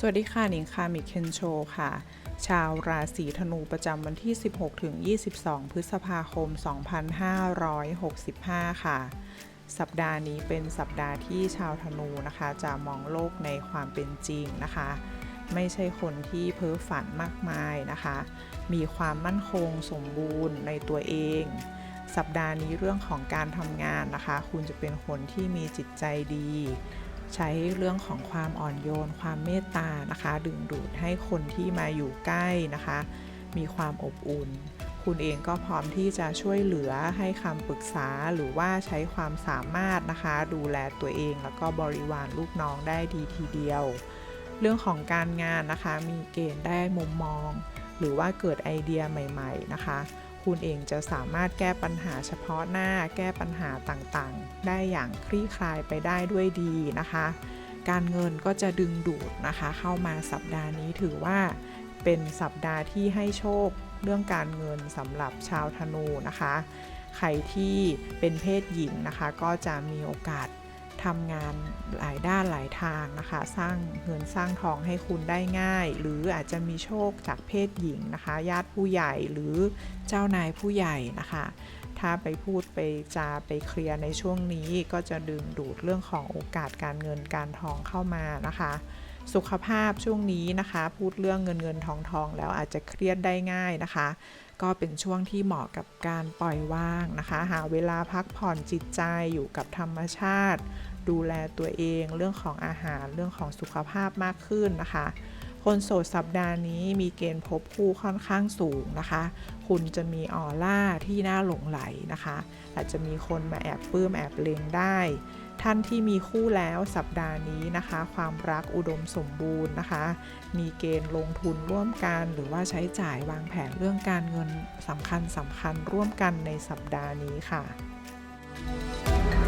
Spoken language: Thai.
สวัสดีค่ะหนิงคามิเคนโชค่ะ ชาวราศีธนูประจำวันที่ 16ถึง22 พฤษภาคม 2565 ค่ะ สัปดาห์นี้เป็นสัปดาห์ที่ชาวธนูนะคะ จะมองโลกในความเป็นจริงนะคะ ไม่ใช่คนที่เพ้อฝันมากมายนะคะ มีความมั่นคงสมบูรณ์ในตัวเอง สัปดาห์นี้เรื่องของการทำงานนะคะ คุณจะเป็นคนที่มีจิตใจดี ใช้เรื่องของความอ่อนโยน ความเมตตานะคะ ดึงดูดให้คนที่มาอยู่ใกล้นะคะ มีความอบอุ่น คุณเองก็พร้อมที่จะช่วยเหลือให้คำปรึกษาหรือว่าใช้ความสามารถนะคะ ดูแลตัวเองแล้วก็บริวารลูกน้องได้ดีทีเดียว เรื่องของการงานนะคะมีเกณฑ์ได้มุมมอง หรือว่าเกิดไอเดียใหม่ ๆ นะคะ คุณเองจะสามารถแก้ปัญหาเฉพาะหน้า แก้ปัญหาต่างๆ ได้อย่างคลี่คลายไปได้ด้วยดีนะคะ การเงินก็จะดึงดูดนะคะ เข้ามาสัปดาห์นี้ถือว่าเป็นสัปดาห์ที่ให้โชคเรื่องการเงินสำหรับชาวธนูนะคะ ใครที่เป็นเพศหญิงนะคะ ก็จะมีโอกาส ทำงานหลายด้านหลายทางนะคะ สร้างเงินสร้างทองให้คุณได้ง่าย หรืออาจจะมีโชคจากเพศหญิงนะคะ ญาติผู้ใหญ่หรือเจ้านายผู้ใหญ่นะคะ ถ้าไปพูดไปจาไปเคลียร์ในช่วงนี้ก็จะดึงดูดเรื่องของโอกาสการเงินการทองเข้ามานะคะสุขภาพช่วงนี้นะคะ พูดเรื่องเงินเงินทองทองแล้วอาจจะเครียดได้ง่ายนะคะ ก็เป็นช่วงที่เหมาะกับการปล่อยว่างนะคะ หาเวลาพักผ่อนจิตใจอยู่กับธรรมชาติ ดูแลตัวเอง เรื่องของอาหารเรื่องของสุขภาพมากขึ้นนะคะ คนโสดสัปดาห์นี้มีเกณฑ์พบคู่ค่อนข้างสูงนะคะ คุณจะมีออร่าที่น่าหลงไหลนะคะ อาจจะมีคนมาแอบปลื้มแอบเลงได้ ท่านที่มีคู่แล้วสัปดาห์นี้นะคะ ความรักอุดมสมบูรณ์นะคะ มีเกณฑ์ลงทุนร่วมกัน หรือว่าใช้จ่ายวางแผนเรื่องการเงินสำคัญสำคัญร่วมกันในสัปดาห์นี้ค่ะ